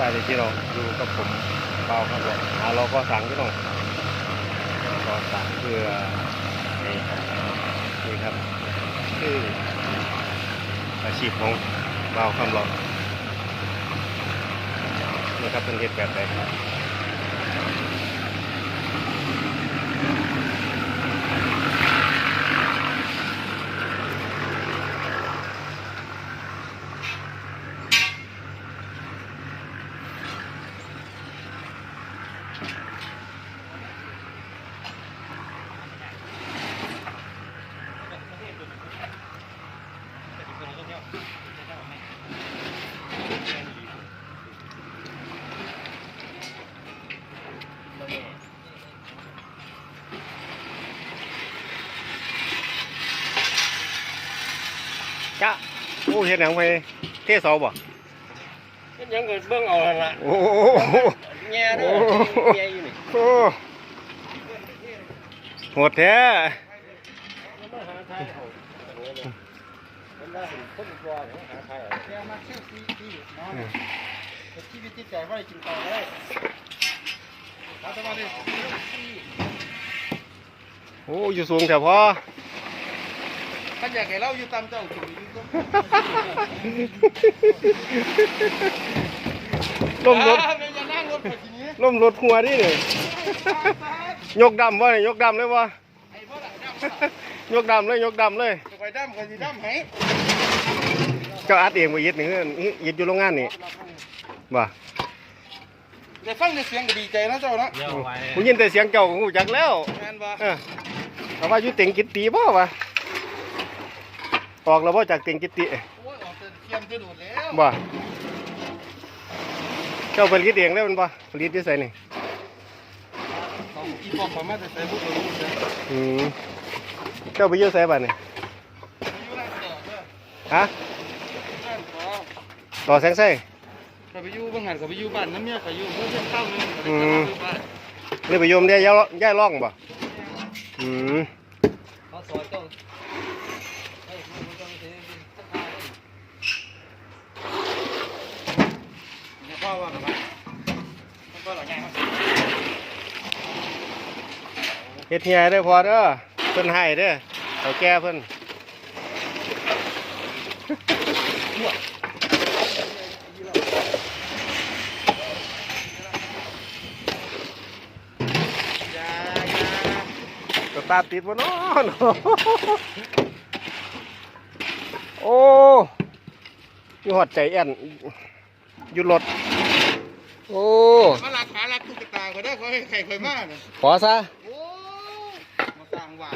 สายเลยที่เราดูกับผมเปาครับผมหาเราก็สั่งพี่น้องก็สั่งเพื่อนี่นี่ครับคืออาชีพของเบาคำหลอกนี่ครับเป็นเหตุแบบไหนครับ จ้าโอ้เห็ดหนังไปเทเสาบ่เป็นหยังก็เบิ่งเอาหั่นล่ะโอ้โห แง่เด้อโอ้แง่อยู่นี่โอ้โหดแท้มาหาทายเอามันได้คนกลัวเนี่ยหาทายเอาแกมาเที่ยวซีที่เนาะแต่ชีวิตจิตใจว่าได้กินต่อได้ถ้าจะมาได้เที่ยวซีโอ้อยู่สูงแต่พอถ้าอยากให้เราอยู่ตามเจ้าถึงอยู่ก็ล่มรถ อ่าไม่อย่านั่งรถไปทีนี้ล่มรถหัวนี่เลยยกดำวะเนี่ยยกดำเลยวะไอ้พ่อหลังดำยกดำเลยยกดำเลยจะไปดำก็สิดำให้เจ้าอัดเองไปยึดนี่คือยึดอยู่โรงงานนี่บ่ได้ฟังได้เสียงก็ดีใจนะเจ้าเนาะเดี๋ยวไว้ผมยินแต่เสียงเจ้าก็หูจักแล้วแม่นบ่เออแต่ว่าอยู่เต็งกิตติบ่วะออกแล้วบ่จากเต็งกิตติโอ้ยออกเต็มเทียมจะดูดแล้วบ่ เจ้าผลิตเองแล้วมันบ่ผลิตที่ไสนี่ต้องอีปอมประมาณจะใส่บุกรู้เสียอืมเจ้าไปอยู่ไสบัดนี่อยู่นั่นเด้อเด้อฮะนั่นบ่ต่อแสงไส้ก็ไปอยู่บางหันก็ไปอยู่บ้านน้ำเมียก็อยู่เพื่อนเพื่อนเข้านึงก็ไปอืมอยู่บ้านนี่ไปโยมได้ย่าล่องย่าล่องบ่อืมเขาซอยต้องเฮ้ยมันต้องเทสักทาย เนี่ยพ่อว่ากันว่า มันหลายอย่างครับเฮ็ดเฮียเด้อพอเด้อเพิ่นให้เด้อเอาแก่เพิ่นยายาสตาติดบ่เนาะเนาะโอ้ยหอดใจแอนอยู่รถ โอ้ มาลักขาลักตุ๊กตาก็ได้ขอให้ไข่ข่อยมากเนี่ยขอซะ โอ้มาสร้างว่า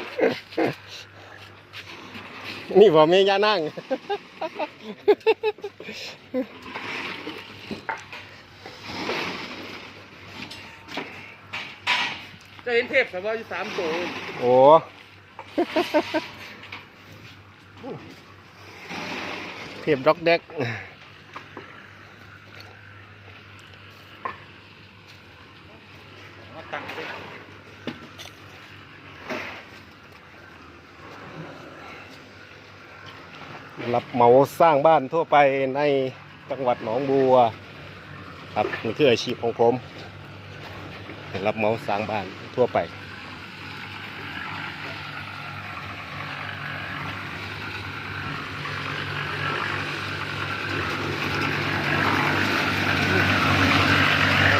นี่บ่มียานั่ง จะเห็นเทพแต่ว่าอยู่สามตัวโอ้เทียบด็อกเด็ก มาตั้งไว้ รับเหมาสร้างบ้านทั่วไปในจังหวัดหนองบัว ครับนี่คืออาชีพของผมรับเหมาสร้างบ้านทั่วไป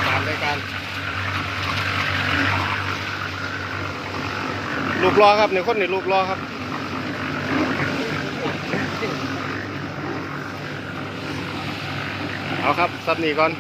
ตามรายการลูกรอครับในคนในลูกรอครับ เอาครับซับนี่ก่อน